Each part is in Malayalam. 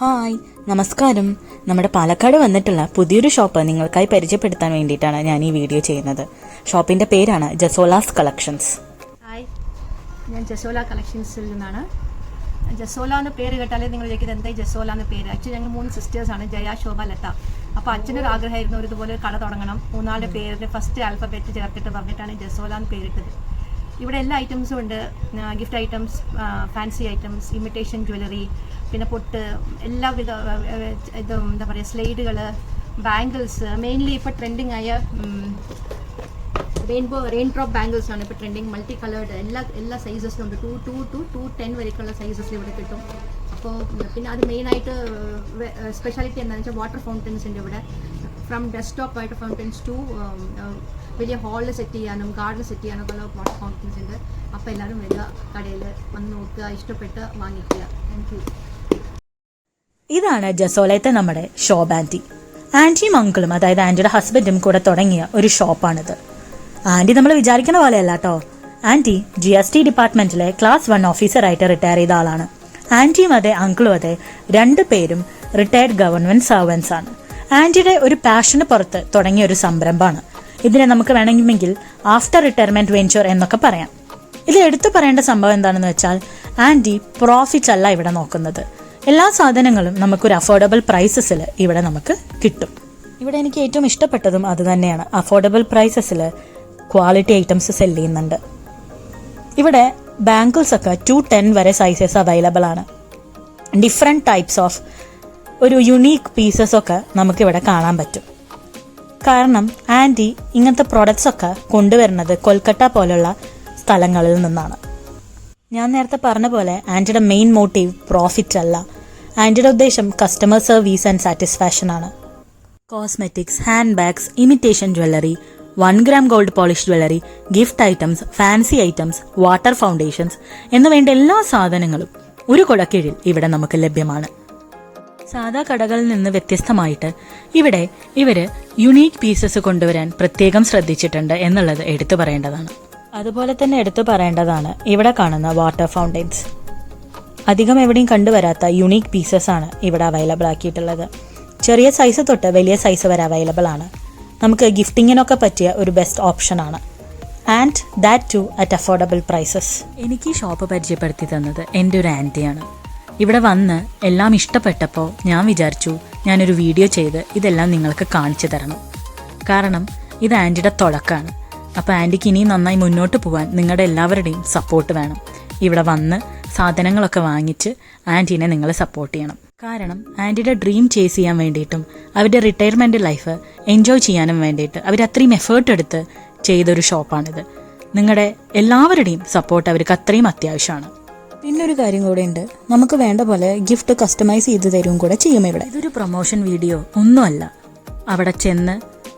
ഹായ് നമസ്കാരം. നമ്മുടെ പാലക്കാട് വന്നിട്ടുള്ള പുതിയൊരു ഷോപ്പ് നിങ്ങൾക്കായി പരിചയപ്പെടുത്താൻ വേണ്ടിയിട്ടാണ് ഞാൻ ഈ വീഡിയോ ചെയ്യുന്നത്. ഷോപ്പിന്റെ പേരാണ് ജസോലാസ് കളക്ഷൻസ്. ഹായ് ഞാൻ ജസോല കളക്ഷൻസിൽ നിന്നാണ്. ജസോല എന്ന് പേര് കേട്ടാലേ നിങ്ങൾ ചോദിക്കുന്നത് എന്തായി ജസോല എന്ന് പേര്? ആക്ച്വലി ഞങ്ങൾ മൂന്ന് സിസ്റ്റേഴ്സാണ് ജയ ശോഭ ലത. അപ്പോൾ അച്ഛനൊരു ആഗ്രഹമായിരുന്നു ഇതുപോലെ കട തുടങ്ങണം. മൂന്നാളുടെ പേരിന്റെ ഫസ്റ്റ് ആൽഫബറ്റ് ചേർത്തിട്ട് പറഞ്ഞിട്ടാണ് ജസോല എന്ന് പേരിട്ടത്. ഇവിടെ എല്ലാ ഐറ്റംസും ഉണ്ട്. Gift items fancy items imitation jewellery പിന്നെ പൊട്ട് എല്ലാവിധ ആ, എന്താ പറയുക സ്ലൈഡുകൾ ബാംഗിൾസ് മെയിൻലി ഇപ്പോൾ ട്രെൻഡിങ് ആയ റെയിൻബോ റെയിൻ ഡ്രോപ്പ് ബാംഗിൾസ് ആണ് ഇപ്പോൾ ട്രെൻഡിങ് മൾട്ടി കളേർഡ് എല്ലാ എല്ലാ സൈസസിലും ഉണ്ട്. Two two two two ten വരെയൊക്കെയുള്ള sizes ഇവിടെ കിട്ടും. അപ്പോൾ പിന്നെ അത് മെയിനായിട്ട് സ്പെഷ്യാലിറ്റി എന്താണെന്ന് വെച്ചാൽ വാട്ടർ ഫൗണ്ടൻസ് ഉണ്ട് ഇവിടെ. From desktop water fountains to വലിയ ഹാളിൽ സെറ്റ് ചെയ്യാനും ഗാർഡൻ സെറ്റ് ചെയ്യാനും ഉള്ള വാട്ടർ ഫൗണ്ടൻസ് ഉണ്ട്. അപ്പോൾ എല്ലാവരും വരിക കടയിൽ വന്ന് നോക്കുക ഇഷ്ടപ്പെട്ട് വാങ്ങിക്കുക. താങ്ക് യു ഇതാണ് ജസോലയത്തെ നമ്മുടെ ഷോപ്പ് ആന്റി ആന്റിയും അങ്കിളും അതായത് ആന്റിയുടെ ഹസ്ബൻഡും കൂടെ തുടങ്ങിയ ഒരു ഷോപ്പാണിത്. ആന്റി നമ്മൾ വിചാരിക്കുന്ന പോലെയല്ല കേട്ടോ ആന്റി ജി എസ് ടി ഡിപ്പാർട്ട്മെന്റിലെ ക്ലാസ് വൺ ഓഫീസറായിട്ട് റിട്ടയർ ചെയ്ത ആളാണ്. ആന്റിയും അതെ അങ്കിളും അതെ രണ്ടു പേരും റിട്ടയർഡ് ഗവൺമെന്റ് സർവൻസ് ആണ്. ആന്റിയുടെ ഒരു പാഷന് പുറത്ത് തുടങ്ങിയ ഒരു സംരംഭമാണ്. ഇതിനെ നമുക്ക് വേണമെങ്കിൽ ആഫ്റ്റർ റിട്ടയർമെന്റ് വെഞ്ചർ എന്നൊക്കെ പറയാം. ഇതിൽ എടുത്തു പറയേണ്ട സംഭവം എന്താണെന്ന് വെച്ചാൽ ആന്റി പ്രോഫിറ്റ് അല്ല ഇവിടെ നോക്കുന്നത്. എല്ലാ സാധനങ്ങളും നമുക്കൊരു അഫോർഡബിൾ പ്രൈസസിൽ ഇവിടെ നമുക്ക് കിട്ടും. ഇവിടെ എനിക്ക് ഏറ്റവും ഇഷ്ടപ്പെട്ടതും അത് തന്നെയാണ്. അഫോർഡബിൾ പ്രൈസസിൽ ക്വാളിറ്റി ഐറ്റംസ് സെൽ ചെയ്യുന്നുണ്ട്. ഇവിടെ ബാങ്കിൾസ് ഒക്കെ ടു ടെൻ വരെ സൈസസ് അവൈലബിൾ ആണ്. ഡിഫറെന്റ് ടൈപ്സ് ഓഫ് ഒരു യുണീക്ക് പീസസ് ഒക്കെ നമുക്കിവിടെ കാണാൻ പറ്റും. കാരണം ആന്റി ഇങ്ങനത്തെ പ്രോഡക്റ്റ്സ് ഒക്കെ കൊണ്ടുവരുന്നത് കൊൽക്കട്ട പോലുള്ള സ്ഥലങ്ങളിൽ നിന്നാണ്. ഞാൻ നേരത്തെ പറഞ്ഞ പോലെ ആന്റിയുടെ മെയിൻ മോട്ടീവ് പ്രോഫിറ്റ് അല്ല. ആന്റിയുടെ ഉദ്ദേശം കസ്റ്റമർ സർവീസ് ആൻഡ് സാറ്റിസ്ഫാക്ഷൻ ആണ്. Cosmetics handbags imitation jewellery one gram gold polish jewellery gift items fancy items water foundations എന്ന് വേണ്ട എല്ലാ സാധനങ്ങളും ഒരു കുടക്കീഴിൽ ഇവിടെ നമുക്ക് ലഭ്യമാണ്. സാധാ കടകളിൽ നിന്ന് വ്യത്യസ്തമായിട്ട് ഇവിടെ ഇവർ യുണീക്ക് പീസസ് കൊണ്ടുവരാൻ പ്രത്യേകം ശ്രദ്ധിച്ചിട്ടുണ്ട് എന്നുള്ളത് എടുത്തു പറയേണ്ടതാണ്. അതുപോലെ തന്നെ എടുത്തു പറയേണ്ടതാണ് ഇവിടെ കാണുന്ന വാട്ടർ ഫൗണ്ടെയിൻസ് അധികം എവിടെയും കണ്ടുവരാത്ത യുണീക്ക് പീസസ് ആണ് ഇവിടെ അവൈലബിൾ ആക്കിയിട്ടുള്ളത്. ചെറിയ സൈസ് തൊട്ട് വലിയ സൈസ് വരെ അവൈലബിൾ ആണ്. നമുക്ക് ഗിഫ്റ്റിങ്ങിനൊക്കെ പറ്റിയ ഒരു ബെസ്റ്റ് ഓപ്ഷൻ ആണ്. And that too at affordable prices. എനിക്ക് ഈ ഷോപ്പ് പരിചയപ്പെടുത്തി തന്നത് എന്റെ ഒരു ആന്റിയാണ്. ഇവിടെ വന്ന് എല്ലാം ഇഷ്ടപ്പെട്ടപ്പോൾ ഞാൻ വിചാരിച്ചു ഞാനൊരു വീഡിയോ ചെയ്ത് ഇതെല്ലാം നിങ്ങൾക്ക് കാണിച്ചു തരണം. കാരണം ഇത് ആന്റിയുടെ തുടക്കമാണ് അപ്പോൾ ആന്റിക്ക് ഇനിയും നന്നായി മുന്നോട്ട് പോകാൻ നിങ്ങളുടെ എല്ലാവരുടെയും സപ്പോർട്ട് വേണം. ഇവിടെ വന്ന് സാധനങ്ങളൊക്കെ വാങ്ങിച്ച് ആന്റീനെ നിങ്ങൾ സപ്പോർട്ട് ചെയ്യണം. കാരണം ആന്റിയുടെ ഡ്രീം ചേസ് ചെയ്യാൻ വേണ്ടിയിട്ടും അവരുടെ റിട്ടയർമെന്റ് ലൈഫ് എൻജോയ് ചെയ്യാനും വേണ്ടിയിട്ട് അവർ അത്രയും എഫേർട്ട് എടുത്ത് ചെയ്തൊരു ഷോപ്പാണിത് നിങ്ങളുടെ എല്ലാവരുടെയും സപ്പോർട്ട് അവർക്ക് അത്രയും അത്യാവശ്യമാണ്. പിന്നെ ഒരു കാര്യം കൂടെ ഉണ്ട് നമുക്ക് വേണ്ട പോലെ ഗിഫ്റ്റ് കസ്റ്റമൈസ് ചെയ്ത് തരും കൂടെ ചെയ്യും ഇവിടെ. ഇതൊരു പ്രൊമോഷൻ വീഡിയോ ഒന്നുമല്ല. അവിടെ ചെന്ന്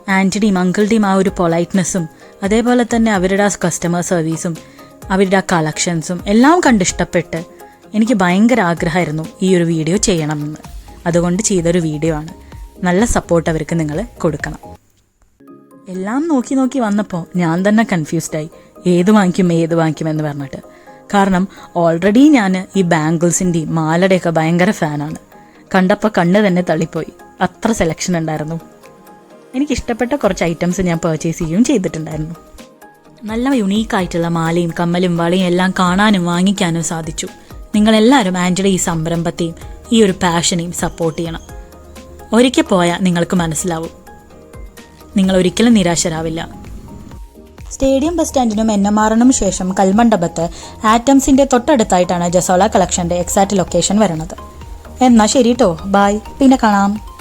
ആന്റിയുടെയും അങ്കിളുടെയും ആ ഒരു പൊളൈറ്റ്നെസ്സും അതേപോലെ തന്നെ അവരുടെ ആ കസ്റ്റമർ സർവീസും അവരുടെ ആ കളക്ഷൻസും എല്ലാം കണ്ടിഷ്ടപ്പെട്ട് എനിക്ക് ഭയങ്കര ആഗ്രഹമായിരുന്നു ഈ ഒരു വീഡിയോ ചെയ്യണമെന്ന്. അതുകൊണ്ട് ചെയ്തൊരു വീഡിയോ ആണ്. നല്ല സപ്പോർട്ട് അവർക്ക് നിങ്ങൾ കൊടുക്കണം. എല്ലാം നോക്കി നോക്കി വന്നപ്പോൾ ഞാൻ തന്നെ കൺഫ്യൂസ്ഡായി ഏത് വാങ്ങിക്കും ഏത് വാങ്ങിക്കും എന്ന് പറഞ്ഞിട്ട്. കാരണം ഓൾറെഡി ഞാൻ ഈ ബാംഗിൾസിന്റെയും മാലയുടെയൊക്കെ ഭയങ്കര ഫാനാണ് കണ്ടപ്പോൾ കണ്ണ് തന്നെ തള്ളിപ്പോയി. അത്ര സെലക്ഷൻ ഉണ്ടായിരുന്നു. എനിക്ക് ഇഷ്ടപ്പെട്ട കുറച്ച് ഐറ്റംസ് ഞാൻ പർച്ചേസ് ചെയ്യുകയും ചെയ്തിട്ടുണ്ടായിരുന്നു. നല്ല യുണീക്ക് ആയിട്ടുള്ള മാലയും കമ്മലും വളയും എല്ലാം കാണാനും വാങ്ങിക്കാനും സാധിച്ചു. നിങ്ങളെല്ലാവരും ആന്റിയുടെ ഈ സംരംഭത്തെയും ഈ ഒരു പാഷനെയും സപ്പോർട്ട് ചെയ്യണം. ഒരിക്കൽ പോയാൽ നിങ്ങൾക്ക് മനസ്സിലാവും. നിങ്ങൾ ഒരിക്കലും നിരാശരാവില്ല. സ്റ്റേഡിയം ബസ് സ്റ്റാൻഡിനും എൻ എം ആറിനും ശേഷം കൽമണ്ഡപത്ത് ആറ്റംസിന്റെ തൊട്ടടുത്തായിട്ടാണ് ജസോള കളക്ഷന്റെ എക്സാക്ട് ലൊക്കേഷൻ വരുന്നത്. എന്നാ ശരി കേട്ടോ ബായ് പിന്നെ കാണാം.